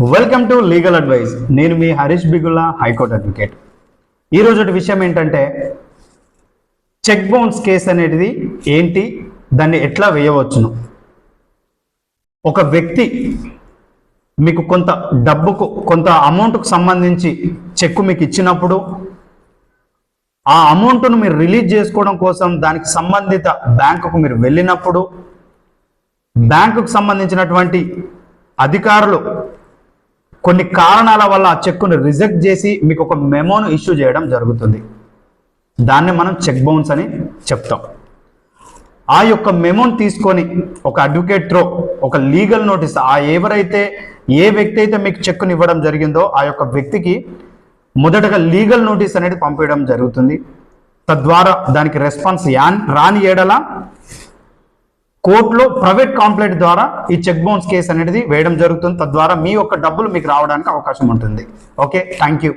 Welcome to legal advice నేను మీ Harish Bigulla high court advocate ఈరోజు విషయం ఏంటంటే చెక్ బౌన్స్ కేసు అనేది ఏంటి దాన్ని ఎట్లా వేయవచ్చును? ఒక వ్యక్తి మీకు కొంత డబ్బుకు కొంత అమౌంట్కు సంబంధించి చెక్కు మీకు ఇచ్చినప్పుడు ఆ అమౌంట్ను మీరు రిలీజ్ చేసుకోవడం కోసం దానికి సంబంధిత బ్యాంకుకు మీరు వెళ్ళినప్పుడు బ్యాంకుకు సంబంధించినటువంటి అధికారులు కొన్ని కారణాల వల్ల ఆ చెక్కును రిజెక్ట్ చేసి మీకు ఒక మెమోను ఇష్యూ చేయడం జరుగుతుంది. దాన్ని మనం చెక్ బౌన్స్ అని చెప్తాం. ఆ యొక్క మెమోని తీసుకొని ఒక అడ్వకేట్ త్రో ఒక లీగల్ నోటీస్ ఆ ఎవరైతే ఏ వ్యక్తి అయితే మీకు చెక్కుని ఇవ్వడం జరిగిందో ఆ యొక్క వ్యక్తికి మొదటగా లీగల్ నోటీస్ అనేది పంపించడం జరుగుతుంది. తద్వారా దానికి రెస్పాన్స్ యాన్ రాని ఏడల కోర్టులో ప్రైవేట్ కాంప్లైంట్ ద్వారా ఈ చెక్ బౌన్స్ కేసు అనేది వేయడం జరుగుతుంది. తద్వారా మీ యొక్క డబ్బులు మీకు రావడానికి అవకాశం ఉంటుంది. ఓకే? Thank you